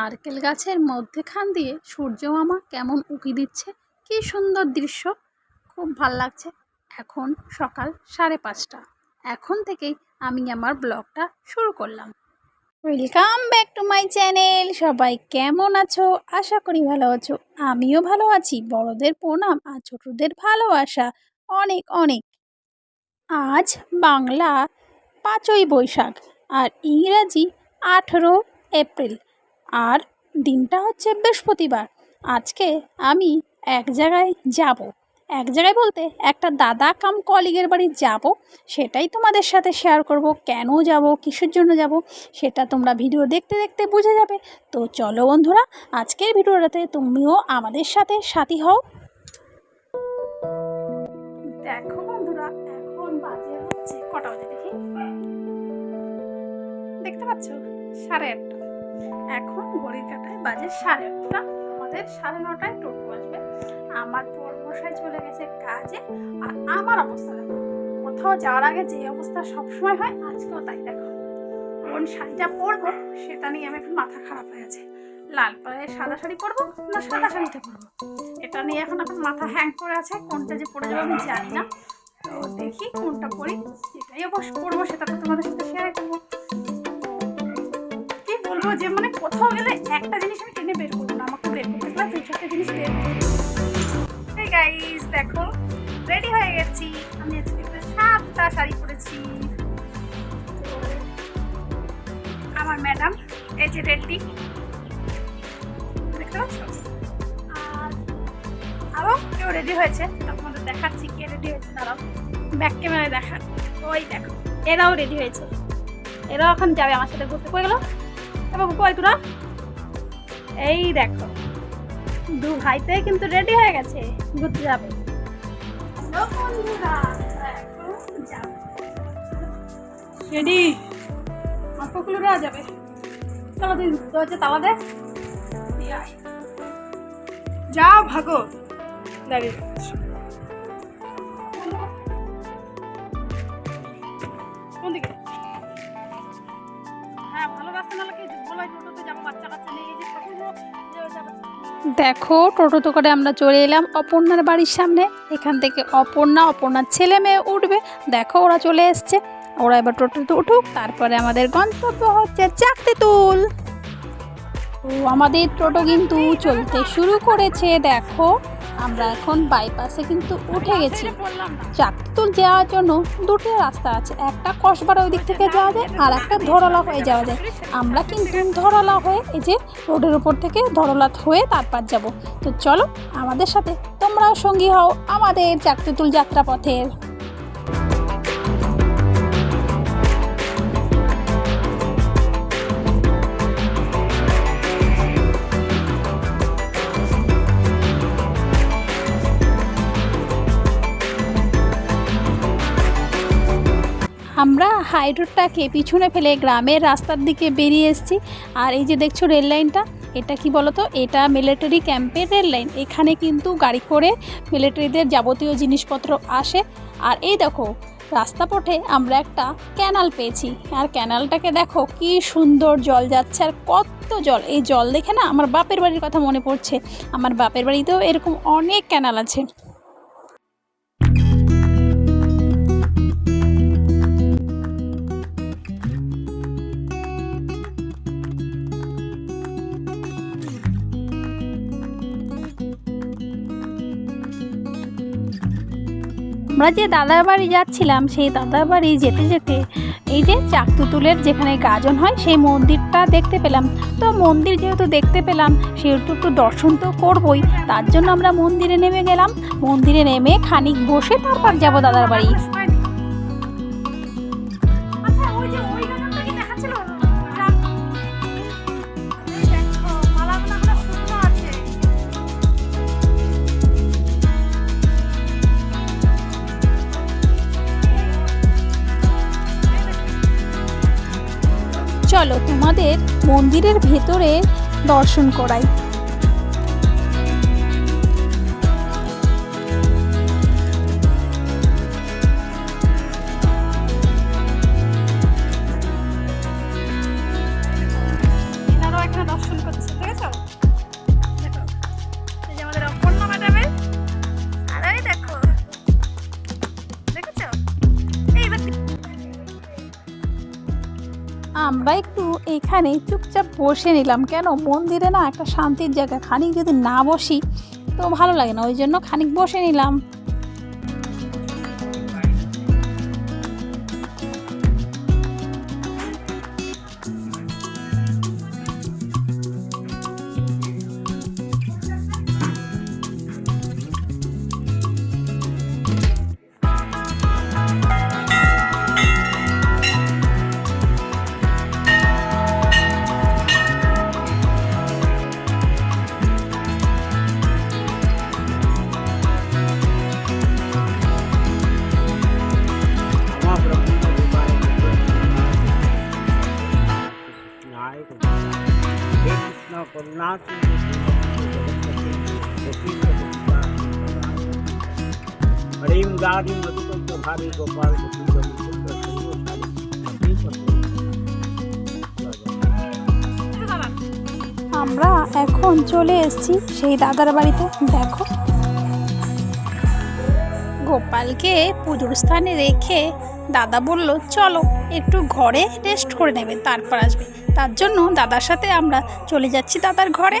নারকেল গাছের মধ্যেখান দিয়ে সূর্য মামা কেমন উঁকি দিচ্ছে? কি সুন্দর দৃশ্য। খুব ভালো লাগছে। এখন সকাল সাড়ে পাঁচটা। এখন থেকেই আমি আমার ব্লগটা শুরু করলাম। Welcome back to my channel সবাই কেমন আছো? আশা করি ভালো আছো। আমিও ভালো আছি। বড়দের প্রণাম আর ছোটদের ভালোবাসা। অনেক অনেক। আজ বাংলা পাঁচই বৈশাখ আর ইংরাজি আঠেরো এপ্রিল। আর দিনটা হচ্ছে বৃহস্পতিবার। আজকে আমি এক জায়গায় যাব। এক জায়গায় বলতে একটা দাদা কাম কলিগের বাড়ি যাব। সেটাই তোমাদের সাথে শেয়ার করব। কেন যাব? কিসের জন্য যাব? সেটা তোমরা ভিডিও দেখতে দেখতে বুঝে যাবে। তো চলো বন্ধুরা, আজকের ভিডিওটাতে তুমিও আমাদের সাথে সাথী হও। দেখো বন্ধুরা, এখন বাজে হচ্ছে কটা বাজে দেখি? দেখতে পাচ্ছ? সাড়ে এখন ঘড়ির কাটায় বাজে সাড়ে আটটা। আমাদের সাড়ে নটায় টোটো আসবে। আমার পর মশাই চলে গেছে কাজে আর আমার অবস্থা দেখো। কোথাও যাওয়ার আগে যে অবস্থা সবসময় হয়, আজকেও তাই দেখো। কোন শাড়িটা পরবো সেটা নিয়ে আমি এখন মাথা খারাপ হয়ে আছে। লাল পায়ে সাদা শাড়ি পরবো না সাদা শাড়িটা পরবো? এটা নিয়ে এখন এখন মাথা হ্যাং করে আছে। কোনটা যে পরে যাব আমি জানি না। তো দেখি কোনটা পরি। যেটাই অবশ্য পরবো সেটা তো তোমাদের সাথে শেয়ার করব। বলব যে মানে কোথাও গেলে একটা জিনিস আমি টেনে বের করব না, আমাকে বের করতে পারবে চারটে জিনিস বের করব। গাইস দেখো রেডি হয়ে গেছি। আমি আজকে একটা সাতটা শাড়ি পরেছি। আমার ম্যাডাম এই যে রেডি দেখতে পাচ্ছ? আর আরও কেউ রেডি হয়েছে? সেটা তোমাদের দেখাচ্ছি কে রেডি হয়েছে তারাও ব্যাক ক্যামেরায় দেখা ওই দেখো, এরাও রেডি হয়েছে। এরাও এখন যাবে আমার সাথে ঘুরতে। কই গেল? এবং কই তোরা এই দেখো দু ভাইতে কিন্তু রেডি হয়ে গেছে ঘুরতে যাবে। হ্যালো বন্ধুরা, এখন যাবে। রেডি অল্পগুলোরা যাবে। তালা দিন দরজা তালা দে। যাও ভাগো। দাঁড়িয়ে। দেখো টোটোতে করে আমরা চলে এলাম অপর্ণার বাড়ির সামনে। এখান থেকে অপর্ণা, অপর্ণার ছেলে মেয়ে উঠবে। দেখো, ওরা চলে এসছে। ওরা এবার টোটোতে উঠুক, তারপরে আমাদের গন্তব্য হচ্ছে চাকতে তুল ও, আমাদের টোটো কিন্তু চলতে শুরু করেছে, দেখো। আমরা এখন বাইপাসে কিন্তু উঠে গেছি। চাকতুল যাওয়ার জন্য দুটো রাস্তা আছে। একটা কসবার ওই দিক থেকে যাওয়া যায় আর একটা ধরলা হয়ে যাওয়া যায়। আমরা কিন্তু ধরলা হয়ে এই যে রোডের উপর থেকে ধরলা হয়ে তারপর যাব। তো চলো আমাদের সাথে তোমরাও সঙ্গী হও আমাদের চাকতুল যাত্রা পথের আমরা হাই রোডটাকে পিছনে ফেলে গ্রামের রাস্তার দিকে বেরিয়ে এসেছি। আর এই যে দেখছ রেল লাইনটা, এটা কি বলতো? এটা মিলিটারি ক্যাম্পের রেল লাইন। এখানে কিন্তু গাড়ি করে মিলিটারিদের যাবতীয় জিনিসপত্র আসে। আর এই দেখো, রাস্তা পথে আমরা একটা ক্যানাল পেয়েছি। আর ক্যানালটাকে দেখো, কি সুন্দর জল যাচ্ছে আর কত জল। এই জল দেখে না আমার বাপের বাড়ির কথা মনে পড়ছে। আমার বাপের বাড়িতেও এরকম অনেক ক্যানাল আছে। আমরা যে দাদার বাড়ি যাচ্ছিলাম, সেই দাদার বাড়ি যেতে যেতে এই যে চাকতুতুলের যেখানে গাজন হয়, সেই মন্দিরটা দেখতে পেলাম। তো মন্দির যেহেতু দেখতে পেলাম, সেহেতু একটু দর্শন তো করবই, তার জন্য আমরা মন্দিরে নেমে গেলাম। মন্দিরে নেমে খানিক বসে তারপর যাব দাদার বাড়ি। চলো তোমাদের মন্দিরের ভেতরে দর্শন করাই। আমরা এখানে চুপচাপ বসে নিলাম। কেন? মন্দিরে না একটা শান্তির জায়গা। খানিক যদি না বসি তো ভালো লাগে না। ওই জন্য খানিক বসে নিলাম। হরিম গাড়ি মধুকন্ত ভারী গোপাল আমরা এখন চলে এসেছি সেই দাদার বাড়িতে দেখো। গোপালকে পুজোর স্থানে রেখে দাদা বলল চলো একটু ঘরে রেস্ট করে নেবে তারপর আসবে। তার জন্য দাদার সাথে আমরা চলে যাচ্ছি দাদার ঘরে।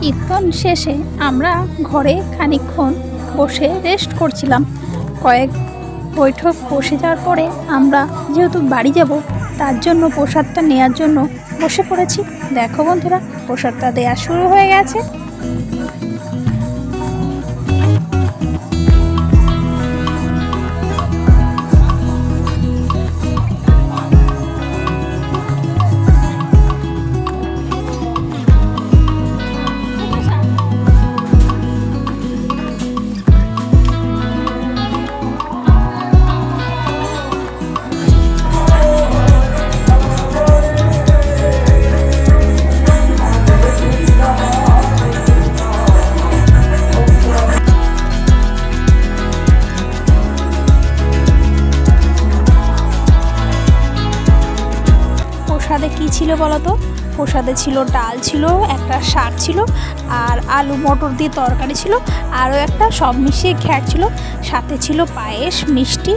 কীর্তন শেষে আমরা ঘরে খানিকক্ষণ বসে রেস্ট করছিলাম। কয়েক বৈঠক বসে যাওয়ার পরে আমরা যেহেতু বাড়ি যাব, তার জন্য প্রসাদটা নেওয়ার জন্য বসে পড়েছি। দেখো বন্ধুরা, প্রসাদটা দেওয়া শুরু হয়ে গেছে। প্রসাদে কি ছিল বলো তো প্রসাদে ছিল ডাল ছিল, একটা শাক ছিল, আর আলু মটর দিয়ে তরকারি ছিল, আরও একটা সব মিশিয়ে ঘ্যাট ছিল। সাথে ছিল পায়েস, মিষ্টি,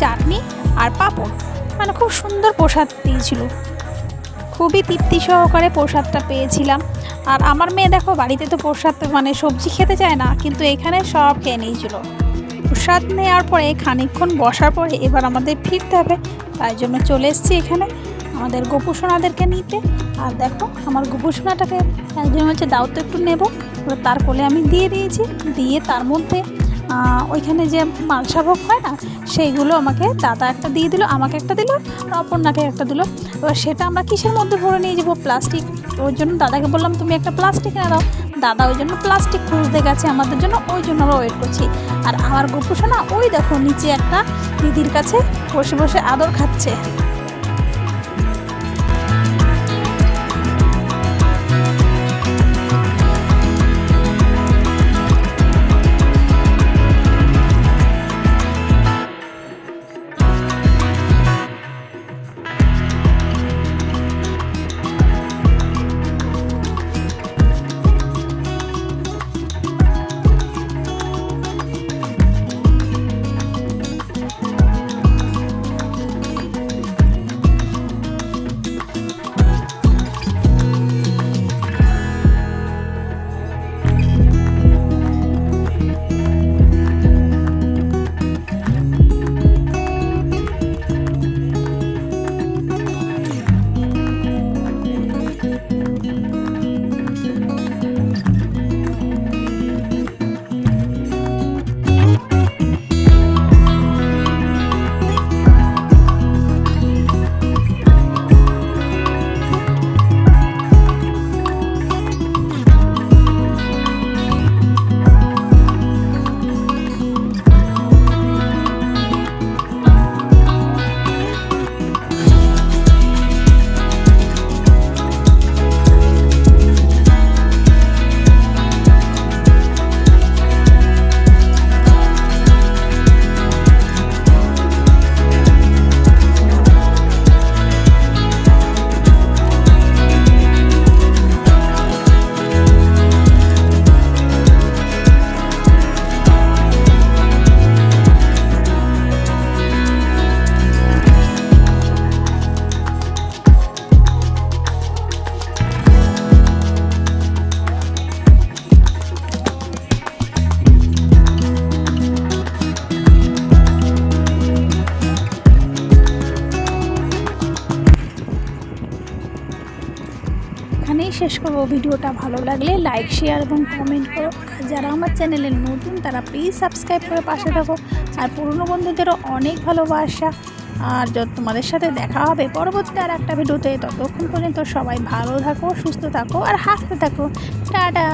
চাটনি আর পাঁপড়। মানে খুব সুন্দর প্রসাদ দিয়েছিল খুবই তৃপ্তি সহকারে প্রসাদটা পেয়েছিলাম। আর আমার মেয়ে দেখো, বাড়িতে তো প্রসাদ মানে সবজি খেতে চায় না, কিন্তু এখানে সব খেয়ে নিয়েছিল। প্রসাদ নেওয়ার পরে খানিকক্ষণ বসার পরে এবার আমাদের ফিরতে হবে, তাই জন্য চলে এসেছি এখানে। আমাদের গোপুসোনাদেরকে নিতে। আর দেখো, আমার গোপুসোনাটাকে একজন হচ্ছে দাও তো একটু নেব। তার কোলে আমি দিয়ে দিয়েছি। দিয়ে তার মধ্যে ওইখানে যে মালসাভোগ হয় না, সেইগুলো আমাকে দাদা একটা দিয়ে দিল, আমাকে একটা দিল, আর অপর্ণাকে একটা দিল। এবার সেটা আমরা কিসের মধ্যে ভরে নিয়ে যাব? প্লাস্টিক। ওর জন্য দাদাকে বললাম, তুমি একটা প্লাস্টিক এনে দাও। দাদা ওই জন্য প্লাস্টিক খুঁজতে গেছে আমাদের জন্য, ওই জন্য আমরা ওয়েট করছি। আর আমার গোপুসোনা ওই দেখো, নিচে একটা দিদির কাছে বসে বসে আদর খাচ্ছে। শেষ করব। ভিডিওটা ভালো লাগলে লাইক শেয়ার এবং কমেন্ট করো। আর যারা আমার চ্যানেলে নতুন, তারা প্লিজ সাবস্ক্রাইব করে পাশে থাকো। আর পুরনো বন্ধুদেরও অনেক ভালোবাসা। আর যত তোমাদের সাথে দেখা হবে পরবর্তী আর একটা ভিডিওতে, ততক্ষণ পর্যন্ত সবাই ভালো থাকো, সুস্থ থাকো, আর হাসতে থাকো। টাটা!